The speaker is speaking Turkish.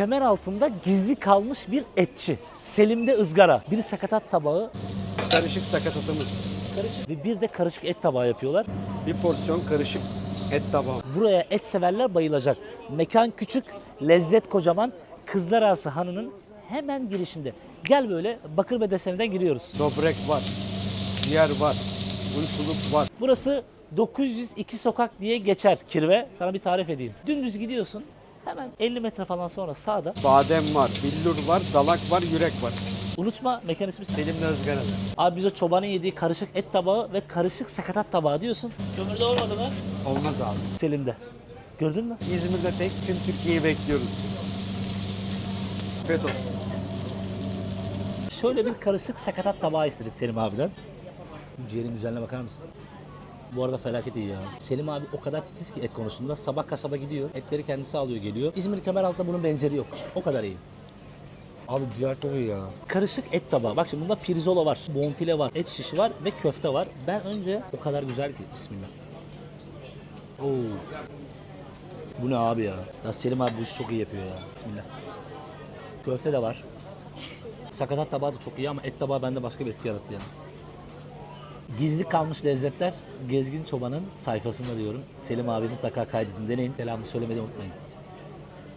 Kemer altında gizli kalmış bir etçi. Selim'de ızgara. Bir sakatat tabağı Karışık sakatatımız. ve bir de karışık et tabağı yapıyorlar. Bir porsiyon karışık et tabağı. Buraya et severler bayılacak. Mekan küçük, lezzet kocaman. Kızlar Ağası Hanı'nın hemen girişinde. Gel böyle bakır ve deseniden giriyoruz. Dobrek var. Ciğer var. Uykuluk var. Burası 902 sokak diye geçer kirve. Sana bir tarif edeyim. Dümdüz gidiyorsun. Hemen 50 metre falan sonra sağda. Badem var. Billur var. Dalak var. Yürek var. Unutma mekan ismi Selim Özgaralı. Abi biz o çobanın yediği karışık et tabağı ve karışık sakatat tabağı diyorsun. Kömürde olmadı mı? Olmaz abi. Selim'de. Gördün mü? İzmir'de tek tüm Türkiye'yi bekliyoruz. Afiyet olsun. Şöyle bir karışık sakatat tabağı istedik Selim abiden. Bu ciğerin güzelliğine bakar mısın? Bu arada felaket iyi ya. Selim abi o kadar titiz ki et konusunda. Sabah kasaba gidiyor. Etleri kendisi alıyor geliyor. İzmir Kemeraltı'nda bunun benzeri yok. O kadar iyi. Abi ciğer çok iyi ya. Karışık et tabağı. Bak şimdi bunda pirzola var, bonfile var, et şişi var ve köfte var. Ben önce o kadar güzel ki. Bismillah. Oo. Bu ne abi ya? Ya Selim abi bu işi çok iyi yapıyor ya. Bismillah. Köfte de var. Sakatat tabağı da çok iyi ama et tabağı bende başka bir etki yarattı yani. Gizli kalmış lezzetler Gezgin Çoban'ın sayfasında diyorum. Selim abi mutlaka kaydedin deneyin. Selamı söylemeyi unutmayın.